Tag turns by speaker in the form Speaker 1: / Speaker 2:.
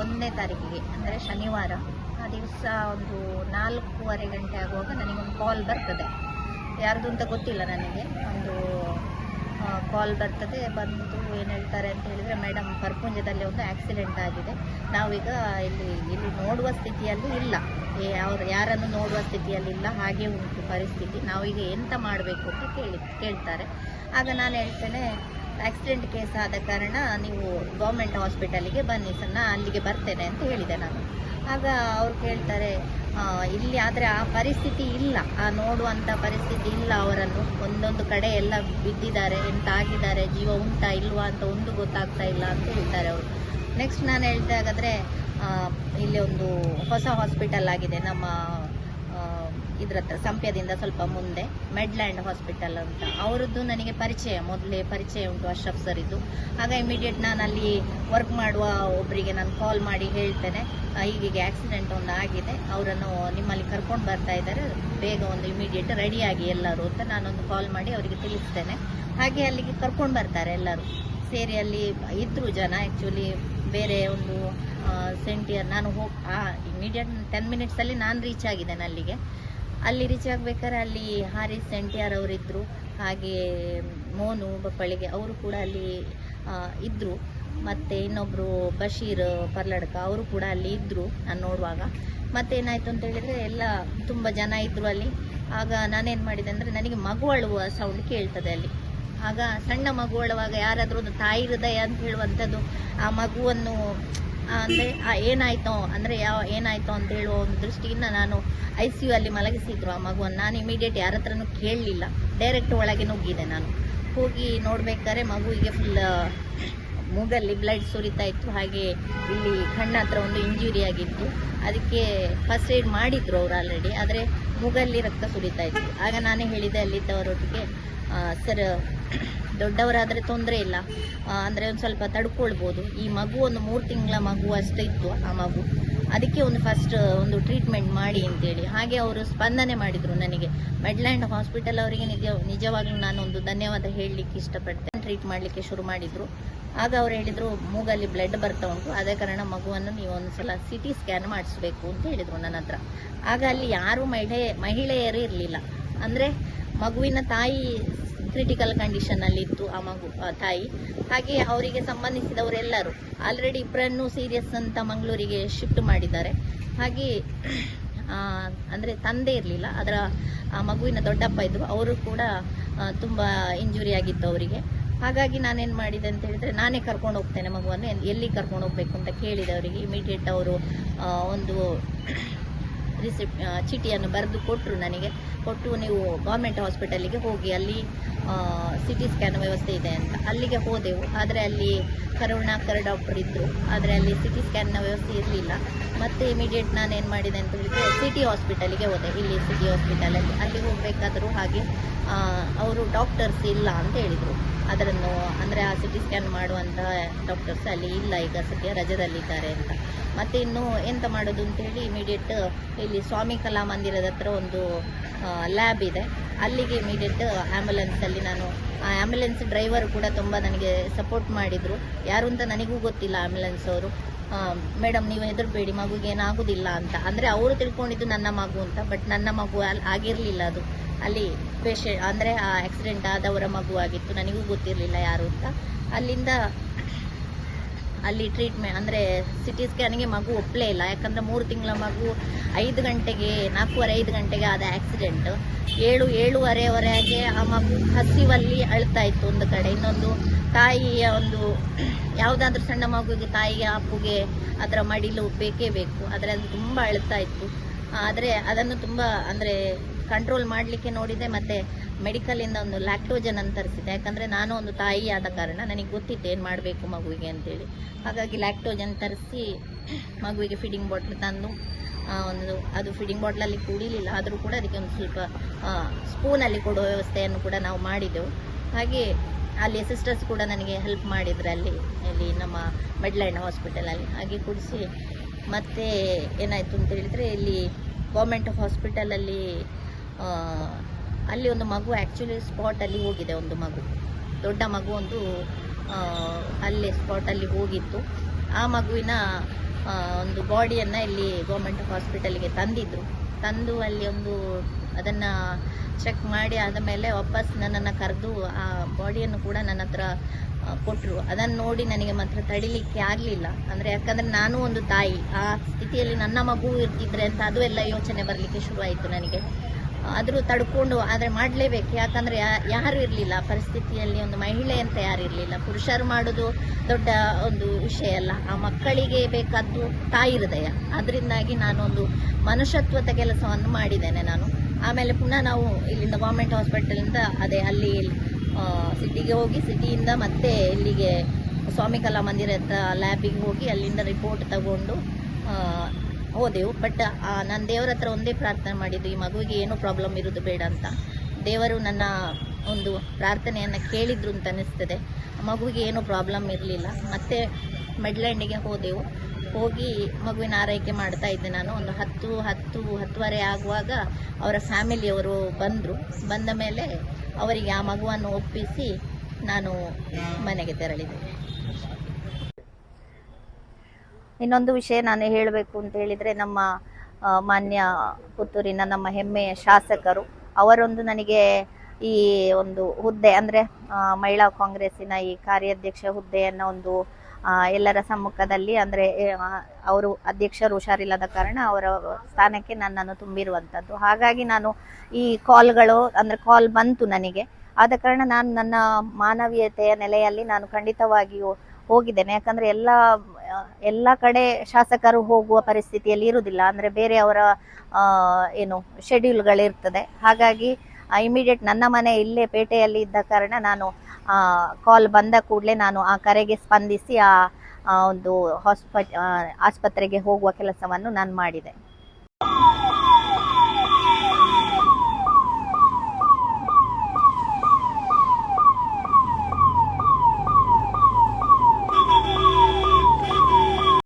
Speaker 1: ಒಂದನೇ ತಾರೀಕಿಗೆ, ಅಂದರೆ ಶನಿವಾರ, ಆ ದಿವಸ ಒಂದು ನಾಲ್ಕೂವರೆ ಗಂಟೆ ಆಗುವಾಗ ನನಗೊಂದು ಕಾಲ್ ಬರ್ತದೆ. ಯಾರ್ದು ಅಂತ ಗೊತ್ತಿಲ್ಲ ನನಗೆ, ಒಂದು ಕಾಲ್ ಬರ್ತದೆ, ಬಂದು ಏನು ಹೇಳ್ತಾರೆ ಅಂತ ಹೇಳಿದರೆ ಮೇಡಮ್ ಪರ್ಪುಂಜದಲ್ಲಿ ಒಂದು ಆ್ಯಕ್ಸಿಡೆಂಟ್ ಆಗಿದೆ. ನಾವೀಗ ಇಲ್ಲಿ ಇಲ್ಲಿ ನೋಡುವ ಸ್ಥಿತಿಯಲ್ಲಿ ಇಲ್ಲ. ಏ- ಅವ್ರು, ಯಾರನ್ನು ನೋಡುವ ಸ್ಥಿತಿಯಲ್ಲಿ ಇಲ್ಲ, ಹಾಗೆ ಉಂಟು ಪರಿಸ್ಥಿತಿ. ನಾವೀಗ ಎಂತ ಮಾಡಬೇಕು ಅಂತ ಕೇಳಿ, ಕೇಳ್ತಾರೆ. ಆಗ ನಾನು ಹೇಳ್ತೇನೆ ಆಕ್ಸಿಡೆಂಟ್ ಕೇಸ್ ಆದ ಕಾರಣ ನೀವು ಗೌರ್ಮೆಂಟ್ ಹಾಸ್ಪಿಟಲಿಗೆ ಬನ್ನಿ ಸರ್ ನಾ ಅಲ್ಲಿಗೆ ಬರ್ತೇನೆ ಅಂತ ಹೇಳಿದೆ ನಾನು. ಆಗ ಅವ್ರು ಕೇಳ್ತಾರೆ ಇಲ್ಲಿ ಆದರೆ ಆ ಪರಿಸ್ಥಿತಿ ಇಲ್ಲ. ಆ ನೋಡುವಂಥ ಪರಿಸ್ಥಿತಿ ಇಲ್ಲ ಅವರನ್ನು. ಒಂದೊಂದು ಕಡೆ ಎಲ್ಲ ಬಿದ್ದಿದ್ದಾರೆ ಎಂತ ಆಗಿದ್ದಾರೆ ಜೀವ ಉಂಟಾ ಇಲ್ವಾ ಅಂತ ಒಂದು ಗೊತ್ತಾಗ್ತಾ ಇಲ್ಲ ಅಂತ ಹೇಳ್ತಾರೆ ಅವರು. ನೆಕ್ಸ್ಟ್ ನಾನು ಹೇಳ್ತಾ ಹಾಗಾದರೆ ಇಲ್ಲಿ ಒಂದು ಹೊಸ ಹಾಸ್ಪಿಟಲ್ ಆಗಿದೆ ನಮ್ಮ ಇದ್ರ ಹತ್ರ, ಸಂಪ್ಯದಿಂದ ಸ್ವಲ್ಪ ಮುಂದೆ ಮೆಡ್ಲ್ಯಾಂಡ್ ಹಾಸ್ಪಿಟಲ್ ಅಂತ. ಅವರದ್ದು ನನಗೆ ಪರಿಚಯ, ಮೊದಲೇ ಪರಿಚಯ ಉಂಟು ಅಶ್ರಫ್ ಸರ್ ಇದ್ದು. ಆಗ ಇಮಿಡಿಯೇಟ್ ನಾನು ಅಲ್ಲಿ ವರ್ಕ್ ಮಾಡುವ ಒಬ್ಬರಿಗೆ ನಾನು ಕಾಲ್ ಮಾಡಿ ಹೇಳ್ತೇನೆ. ಹೀಗೆ ಆಕ್ಸಿಡೆಂಟ್ ಒಂದು ಆಗಿದೆ. ಅವರನ್ನು ನಿಮ್ಮಲ್ಲಿ ಕರ್ಕೊಂಡು ಬರ್ತಾ ಇದ್ದಾರೆ. ಬೇಗ ಒಂದು ಇಮಿಡಿಯೇಟ್ ರೆಡಿಯಾಗಿ ಎಲ್ಲರೂ ಅಂತ ನಾನೊಂದು ಕಾಲ್ ಮಾಡಿ ಅವರಿಗೆ ತಿಳಿಸ್ತೇನೆ. ಹಾಗೆ ಅಲ್ಲಿಗೆ ಕರ್ಕೊಂಡು ಬರ್ತಾರೆ ಎಲ್ಲರೂ. ಸೇರಿ ಅಲ್ಲಿ ಇದ್ರು ಜನ ಆ್ಯಕ್ಚುಲಿ ಬೇರೆ ಒಂದು ಸೆಂಟಿಯರ್ ನಾನು ಹೋಗಿ, ಆ ಇಮಿಡಿಯೇಟ್ ಟೆನ್ ಮಿನಿಟ್ಸಲ್ಲಿ ನಾನು ರೀಚ್ ಆಗಿದ್ದೇನೆ ಅಲ್ಲಿಗೆ. ಅಲ್ಲಿ ರೀಚ್ ಆಗ್ಬೇಕಾದ್ರೆ ಅಲ್ಲಿ ಹಾರಿಸ್ ಅವರು ಅವರಿದ್ದರು ಹಾಗೆ ಮೋನು ಬಪ್ಪಳಿಗೆ ಅವರು ಕೂಡ ಅಲ್ಲಿ ಇದ್ದರು ಮತ್ತು ಇನ್ನೊಬ್ಬರು ಬಶೀರ್ ಪರ್ಲಡ್ಕ ಅವರು ಕೂಡ ಅಲ್ಲಿ ಇದ್ದರು ನಾನು ನೋಡುವಾಗ. ಮತ್ತೇನಾಯಿತು ಅಂತ ಹೇಳಿದರೆ ಎಲ್ಲ ತುಂಬ ಜನ ಇದ್ದರು ಅಲ್ಲಿ. ಆಗ ನಾನೇನು ಮಾಡಿದೆ ಅಂದರೆ ನನಗೆ ಮಗು ಅಳುವ ಸೌಂಡ್ ಕೇಳ್ತದೆ ಅಲ್ಲಿ. ಆಗ ಸಣ್ಣ ಮಗು ಅಳುವಾಗ ಯಾರಾದರೂ ಒಂದು ತಾಯಿ ಹೃದಯ ಅಂತ ಹೇಳುವಂಥದ್ದು ಆ ಮಗುವನ್ನು ಅಂದರೆ ಏನಾಯಿತು, ಅಂದರೆ ಯಾವ ಏನಾಯಿತು ಅಂತ ಹೇಳುವ ಒಂದು ದೃಷ್ಟಿಯಿಂದ ನಾನು ಐ ಸಿ ಯು ಅಲ್ಲಿ ಮಲಗಿಸಿದ್ರು ಆ ಮಗುವನ್ನು. ನಾನು ಇಮಿಡಿಯೇಟ್ ಯಾರ ಹತ್ರನೂ ಕೇಳಲಿಲ್ಲ. ಡೈರೆಕ್ಟ್ ಒಳಗೆ ನುಗ್ಗಿದೆ ನಾನು. ಹೋಗಿ ನೋಡ್ಬೇಕಾದ್ರೆ ಮಗುವಿಗೆ ಫುಲ್ ಮೂಗಲ್ಲಿ ಬ್ಲಡ್ ಸುರಿತಾ ಇತ್ತು. ಹಾಗೆ ಇಲ್ಲಿ ಕಣ್ಣ ಹತ್ರ ಒಂದು ಇಂಜುರಿ ಆಗಿತ್ತು. ಅದಕ್ಕೆ ಫಸ್ಟ್ ಏಡ್ ಮಾಡಿದ್ರು ಅವರು ಆಲ್ರೆಡಿ ಆದರೆ ಮೂಗಲ್ಲಿ ರಕ್ತ ಸುರಿತಾ ಇತ್ತು. ಆಗ ನಾನೇ ಹೇಳಿದೆ ಅಲ್ಲಿದ್ದವರೊಟ್ಟಿಗೆ ಸರ್ ದೊಡ್ಡವರಾದರೆ ತೊಂದರೆ ಇಲ್ಲ. ಅಂದರೆ ಒಂದು ಸ್ವಲ್ಪ ತಡ್ಕೊಳ್ಬೋದು. ಈ ಮಗು ಒಂದು ಮೂರು ತಿಂಗಳ ಮಗು ಅಷ್ಟೇ ಇತ್ತು ಆ ಮಗು. ಅದಕ್ಕೆ ಒಂದು ಫಸ್ಟ್ ಒಂದು ಟ್ರೀಟ್ಮೆಂಟ್ ಮಾಡಿ ಅಂತೇಳಿ. ಹಾಗೆ ಅವರು ಸ್ಪಂದನೆ ಮಾಡಿದರು ನನಗೆ. ಮೆಡ್ಲ್ಯಾಂಡ್ ಹಾಸ್ಪಿಟಲ್ ಅವರಿಗೆ ನಿಜ, ನಿಜವಾಗ್ಲೂ ನಾನು ಒಂದು ಧನ್ಯವಾದ ಹೇಳಲಿಕ್ಕೆ ಇಷ್ಟಪಡ್ತೇನೆ. ಟ್ರೀಟ್ ಮಾಡಲಿಕ್ಕೆ ಶುರು ಮಾಡಿದರು. ಆಗ ಅವರು ಹೇಳಿದರು, ಮೂಗಲ್ಲಿ ಬ್ಲಡ್ ಬರ್ತಾ ಉಂಟು. ಅದೇ ಕಾರಣ ಮಗುವನ್ನು ನೀವು ಒಂದು ಸಲ ಸಿ ಟಿ ಸ್ಕ್ಯಾನ್ ಮಾಡಿಸ್ಬೇಕು ಅಂತ ಹೇಳಿದರು ನನ್ನ ಹತ್ರ. ಆಗ ಅಲ್ಲಿ ಯಾರೂ ಮಹಿಳೆ, ಮಹಿಳೆಯರು ಇರಲಿಲ್ಲ. ಅಂದರೆ ಮಗುವಿನ ತಾಯಿ ಕ್ರಿಟಿಕಲ್ ಕಂಡೀಷನಲ್ಲಿ ಇತ್ತು ಆ ಮಗು ತಾಯಿ. ಹಾಗೆ ಅವರಿಗೆ ಸಂಬಂಧಿಸಿದವರೆಲ್ಲರೂ ಆಲ್ರೆಡಿ ಇಬ್ಬರನ್ನು ಸೀರಿಯಸ್ ಅಂತ ಮಂಗಳೂರಿಗೆ ಶಿಫ್ಟ್ ಮಾಡಿದ್ದಾರೆ. ಹಾಗೆ ಅಂದರೆ ತಂದೆ ಇರಲಿಲ್ಲ, ಅದರ ಮಗುವಿನ ದೊಡ್ಡಪ್ಪ ಇದ್ದರು ಅವರು ಕೂಡ ತುಂಬ ಇಂಜುರಿ ಆಗಿತ್ತು ಅವರಿಗೆ. ಹಾಗಾಗಿ ನಾನೇನು ಮಾಡಿದೆ ಅಂತ ಹೇಳಿದರೆ, ನಾನೇ ಕರ್ಕೊಂಡು ಹೋಗ್ತೇನೆ ಮಗುವನ್ನು ಎಲ್- ಎಲ್ಲಿ ಕರ್ಕೊಂಡು ಹೋಗಬೇಕು ಅಂತ ಕೇಳಿದೆ ಅವರಿಗೆ. ಇಮಿಡಿಯೇಟ್ ಅವರು ಒಂದು ರಿಸಿಪ್ಟ್ ಚೀಟಿಯನ್ನು ಬರೆದು ಕೊಟ್ಟರು ನನಗೆ. ಕೊಟ್ಟು ನೀವು ಗೌರ್ಮೆಂಟ್ ಹಾಸ್ಪಿಟಲಿಗೆ ಹೋಗಿ ಅಲ್ಲಿ ಸಿ ಟಿ ಸ್ಕ್ಯಾನ್ ವ್ಯವಸ್ಥೆ ಇದೆ ಅಂತ. ಅಲ್ಲಿಗೆ ಹೋದೆವು. ಆದರೆ ಅಲ್ಲಿ ಕರುಣಾಕರ್ ಡಾಕ್ಟರ್ ಇದ್ದರು ಆದರೆ ಅಲ್ಲಿ ಸಿ ಟಿ ಸ್ಕ್ಯಾನ್ನ ವ್ಯವಸ್ಥೆ ಇರಲಿಲ್ಲ. ಮತ್ತು ಇಮಿಡಿಯೇಟ್ ನಾನು ಏನು ಮಾಡಿದೆ ಅಂತ ಹೇಳಿದರೆ ಸಿಟಿ ಹಾಸ್ಪಿಟಲಿಗೆ ಹೋದೆ. ಇಲ್ಲಿ ಸಿಟಿ ಹಾಸ್ಪಿಟಲಲ್ಲಿ. ಅಲ್ಲಿ ಹೋಗಬೇಕಾದರೂ ಹಾಗೆ ಅವರು ಡಾಕ್ಟರ್ಸ್ ಇಲ್ಲ ಅಂತ ಹೇಳಿದರು. ಅದನ್ನು ಅಂದರೆ ಆ ಸಿ ಟಿ ಸ್ಕ್ಯಾನ್ ಮಾಡುವಂತಹ ಡಾಕ್ಟರ್ಸ್ ಅಲ್ಲಿ ಇಲ್ಲ, ಈಗ ಸದ್ಯ ರಜದಲ್ಲಿದ್ದಾರೆ ಅಂತ. ಮತ್ತು ಇನ್ನು ಎಂತ ಮಾಡೋದು ಅಂತೇಳಿ ಇಮಿಡಿಯೇಟ್ ಇಲ್ಲಿ ಸ್ವಾಮಿ ಕಲಾ ಮಂದಿರದ ಹತ್ರ ಒಂದು ಲ್ಯಾಬ್ ಇದೆ. ಅಲ್ಲಿಗೆ ಇಮಿಡಿಯೇಟ್ ಆ್ಯಂಬುಲೆನ್ಸಲ್ಲಿ ನಾನು, ಆ ಆ್ಯಂಬುಲೆನ್ಸ್ ಡ್ರೈವರ್ ಕೂಡ ತುಂಬ ನನಗೆ ಸಪೋರ್ಟ್ ಮಾಡಿದರು. ಯಾರು ಅಂತ ನನಗೂ ಗೊತ್ತಿಲ್ಲ ಆ್ಯಂಬುಲೆನ್ಸ್ ಅವರು. ಮೇಡಮ್, ನೀವು ಹೆದರಬೇಡಿ, ಮಗುಗೆ ಏನಾಗೋದಿಲ್ಲ ಅಂತ. ಅಂದರೆ ಅವರು ತಿಳ್ಕೊಂಡಿದ್ದು ನನ್ನ ಮಗು ಅಂತ, ಬಟ್ ನನ್ನ ಮಗು ಅಲ್ಲಿ ಆಗಿರಲಿಲ್ಲ ಅದು. ಅಲ್ಲಿ ಪೇಷೆ, ಅಂದರೆ ಆ ಆಕ್ಸಿಡೆಂಟ್ ಆದವರ ಮಗು ಆಗಿತ್ತು, ನನಗೂ ಗೊತ್ತಿರಲಿಲ್ಲ ಯಾರು ಅಂತ. ಅಲ್ಲಿಂದ ಅಲ್ಲಿ ಟ್ರೀಟ್ಮೆಂಟ್ ಅಂದರೆ ಸಿಟಿ ಸ್ಕ್ಯಾನಿಗೆ ಮಗು ಒಪ್ಪಲೇ ಇಲ್ಲ. ಯಾಕಂದರೆ ಮೂರು ತಿಂಗಳ ಮಗು ಐದು ಗಂಟೆಗೆ, ನಾಲ್ಕೂವರೆ, ಐದು ಗಂಟೆಗೆ ಆದ ಆಕ್ಸಿಡೆಂಟ್ ಏಳು, ಏಳುವರೆವರೆಗೆ ಆ ಮಗು ಹಸಿವಲ್ಲಿ ಅಳ್ತಾ ಇತ್ತು ಒಂದು ಕಡೆ. ಇನ್ನೊಂದು ತಾಯಿಯ ಒಂದು ಯಾವುದಾದ್ರೂ ಸಣ್ಣ ಮಗುವಿಗೆ ತಾಯಿಗೆ ಅಪ್ಪುಗೆ ಅದರ ಮಡಿಲು ಬೇಕೇ ಬೇಕು. ಆದರೆ ಅದು ತುಂಬ ಅಳ್ತಾ ಇತ್ತು. ಆದರೆ ಅದನ್ನು ತುಂಬ ಅಂದರೆ ಕಂಟ್ರೋಲ್ ಮಾಡಲಿಕ್ಕೆ ನೋಡಿದೆ, ಮತ್ತು ಮೆಡಿಕಲಿಂದ ಒಂದು ಲ್ಯಾಕ್ಟೋಜನ್ ಅಂತ ತರಿಸಿದೆ. ಯಾಕಂದರೆ ನಾನು ಒಂದು ತಾಯಿ ಆದ ಕಾರಣ ನನಗೆ ಗೊತ್ತಿತ್ತು ಏನು ಮಾಡಬೇಕು ಮಗುವಿಗೆ ಅಂತೇಳಿ. ಹಾಗಾಗಿ ಲ್ಯಾಕ್ಟೋಜನ್ ತರಿಸಿ ಮಗುವಿಗೆ ಫೀಡಿಂಗ್ ಬಾಟ್ಲ್ ತಂದು ಒಂದು ಅದು ಫೀಡಿಂಗ್ ಬಾಟ್ಲಲ್ಲಿ ಕುಡಿಲಿಲ್ಲ. ಆದರೂ ಕೂಡ ಅದಕ್ಕೆ ಒಂದು ಸ್ವಲ್ಪ ಸ್ಪೂನಲ್ಲಿ ಕೊಡುವ ವ್ಯವಸ್ಥೆಯನ್ನು ಕೂಡ ನಾವು ಮಾಡಿದೆವು. ಹಾಗೆ ಅಲ್ಲಿ ಸಿಸ್ಟರ್ಸ್ ಕೂಡ ನನಗೆ ಹೆಲ್ಪ್ ಮಾಡಿದ್ರು ಅಲ್ಲಿ ಇಲ್ಲಿ ನಮ್ಮ ಮೆಡ್ಲೈನ್ ಹಾಸ್ಪಿಟಲಲ್ಲಿ ಹಾಗೆ ಕುಡಿಸಿ ಮತ್ತೆ ಏನಾಯಿತು ಅಂತ ಹೇಳಿದರೆ ಇಲ್ಲಿ ಗೌರ್ಮೆಂಟ್ ಹಾಸ್ಪಿಟಲಲ್ಲಿ ಅಲ್ಲಿ ಒಂದು ಮಗು ಆ್ಯಕ್ಚುಲಿ ಸ್ಪಾಟಲ್ಲಿ ಹೋಗಿದೆ, ಒಂದು ಮಗು. ದೊಡ್ಡ ಮಗು ಒಂದು ಅಲ್ಲಿ ಅಲ್ಲೇ ಸ್ಪಾಟಲ್ಲಿ ಹೋಗಿತ್ತು. ಆ ಮಗುವಿನ ಒಂದು ಬಾಡಿಯನ್ನು ಇಲ್ಲಿ ಗೌರ್ಮೆಂಟ್ ಹಾಸ್ಪಿಟಲ್ಗೆ ತಂದಿದ್ರು. ತಂದು ಅಲ್ಲಿ ಒಂದು ಅದನ್ನು ಚೆಕ್ ಮಾಡಿ ಆದಮೇಲೆ ವಾಪಸ್ ನನ್ನನ್ನು ಕರೆದು ಆ ಬಾಡಿಯನ್ನು ಕೂಡ ನನ್ನ ಹತ್ರ ಕೊಟ್ಟರು ಅದನ್ನು ನೋಡಿ ನನಗೆ ಮಾತ್ರ ತಡಿಲಿಕ್ಕೆ ಆಗಲಿಲ್ಲ. ಅಂದರೆ ಯಾಕಂದರೆ ನಾನು ಒಂದು ತಾಯಿ. ಆ ಸ್ಥಿತಿಯಲ್ಲಿ ನನ್ನ ಮಗು ಇರ್ತಿದ್ರೆ ಅಂತ ಅದು ಎಲ್ಲ ಯೋಚನೆ ಬರಲಿಕ್ಕೆ ಶುರುವಾಯಿತು ನನಗೆ. ಆದರೂ ತಡ್ಕೊಂಡು, ಆದರೆ ಮಾಡಲೇಬೇಕು. ಯಾಕಂದರೆ ಯಾರು ಇರಲಿಲ್ಲ. ಪರಿಸ್ಥಿತಿಯಲ್ಲಿ ಒಂದು ಮಹಿಳೆ ಅಂತ ಯಾರು ಇರಲಿಲ್ಲ. ಪುರುಷರು ಮಾಡೋದು ದೊಡ್ಡ ಒಂದು ವಿಷಯ ಅಲ್ಲ. ಆ ಮಕ್ಕಳಿಗೆ ಬೇಕಾದ್ದು ತಾಯಿ ಹೃದಯ. ಅದರಿಂದಾಗಿ ನಾನೊಂದು ಮನುಷ್ಯತ್ವದ ಕೆಲಸವನ್ನು ಮಾಡಿದ್ದೇನೆ ನಾನು. ಆಮೇಲೆ ಪುನಃ ನಾವು ಇಲ್ಲಿಂದ ಗೌರ್ಮೆಂಟ್ ಹಾಸ್ಪಿಟಲಿಂದ ಅದೇ ಅಲ್ಲಿ ಸಿಟಿಗೆ ಹೋಗಿ ಸಿಟಿಯಿಂದ ಮತ್ತೆ ಇಲ್ಲಿಗೆ ಸ್ವಾಮಿ ಕಲಾ ಹತ್ರ ಲ್ಯಾಬಿಗೆ ಹೋಗಿ ಅಲ್ಲಿಂದ ರಿಪೋರ್ಟ್ ತಗೊಂಡು ಹೋದೆವು. ಬಟ್ ನಾನು ದೇವರ ಹತ್ರ ಒಂದೇ ಪ್ರಾರ್ಥನೆ ಮಾಡಿದ್ದು, ಈ ಮಗುವಿಗೆ ಏನೂ ಪ್ರಾಬ್ಲಮ್ ಇರೋದು ಬೇಡ ಅಂತ. ದೇವರು ನನ್ನ ಒಂದು ಪ್ರಾರ್ಥನೆಯನ್ನು ಕೇಳಿದ್ರು ಅಂತ ಅನ್ನಿಸ್ತದೆ ಮಗುವಿಗೆ ಏನೂ ಪ್ರಾಬ್ಲಮ್ ಇರಲಿಲ್ಲ. ಮತ್ತೆ ಮೆಡ್ಲ್ಯಾಂಡಿಗೆ ಹೋದೆವು. ಹೋಗಿ ಮಗುವಿನ ಆರೈಕೆ ಮಾಡ್ತಾ ಇದ್ದೆ ನಾನು. ಒಂದು ಹತ್ತು ಹತ್ತು, ಹತ್ತುವರೆ ಆಗುವಾಗ ಅವರ ಫ್ಯಾಮಿಲಿಯವರು ಬಂದರು. ಬಂದ ಮೇಲೆ ಅವರಿಗೆ ಆ ಮಗುವನ್ನು ಒಪ್ಪಿಸಿ ನಾನು ಮನೆಗೆ ತೆರಳಿದೆ. ಇನ್ನೊಂದು ವಿಷಯ ನಾನು ಹೇಳಬೇಕು ಅಂತ ಹೇಳಿದರೆ ನಮ್ಮ ಮಾನ್ಯ ಪುತ್ತೂರಿನ ನಮ್ಮ ಹೆಮ್ಮೆಯ ಶಾಸಕರು. ಅವರೊಂದು ನನಗೆ ಈ ಒಂದು ಹುದ್ದೆ ಅಂದರೆ ಮಹಿಳಾ ಕಾಂಗ್ರೆಸ್ಸಿನ ಈ ಕಾರ್ಯಾಧ್ಯಕ್ಷ ಹುದ್ದೆಯನ್ನು ಒಂದು ಎಲ್ಲರ ಸಮ್ಮುಖದಲ್ಲಿ ಅಂದರೆ ಅವರು ಅಧ್ಯಕ್ಷರು ಹುಷಾರಿಲ್ಲದ ಕಾರಣ ಅವರ ಸ್ಥಾನಕ್ಕೆ ನನ್ನನ್ನು ತುಂಬಿರುವಂಥದ್ದು ಹಾಗಾಗಿ ನಾನು ಈ ಕಾಲ್ಗಳು ಅಂದರೆ ಕಾಲ್ ಬಂತು ನನಗೆ. ಆದ ಕಾರಣ ನಾನು ನನ್ನ ಮಾನವೀಯತೆಯ ನೆಲೆಯಲ್ಲಿ ನಾನು ಖಂಡಿತವಾಗಿಯೂ ಹೋಗಿದ್ದೇನೆ. ಯಾಕಂದರೆ ಎಲ್ಲ ಎಲ್ಲ ಕಡೆ ಶಾಸಕರು ಹೋಗುವ ಪರಿಸ್ಥಿತಿಯಲ್ಲಿ ಇರುವುದಿಲ್ಲ. ಅಂದರೆ ಬೇರೆಯವರ ಅವರ ಏನು ಶೆಡ್ಯೂಲ್ಗಳಿರ್ತದೆ ಹಾಗಾಗಿ ಇಮಿಡಿಯೇಟ್ ನನ್ನ ಮನೆ ಇಲ್ಲೇ ಪೇಟೆಯಲ್ಲಿ ಇದ್ದ ಕಾರಣ ನಾನು ಕಾಲ್ ಬಂದ ಕೂಡಲೇ ನಾನು ಆ ಕರೆಗೆ ಸ್ಪಂದಿಸಿ ಆ ಒಂದು ಹಾಸ್ಪ ಆಸ್ಪತ್ರೆಗೆ ಹೋಗುವ ಕೆಲಸವನ್ನು ನಾನು ಮಾಡಿದೆ.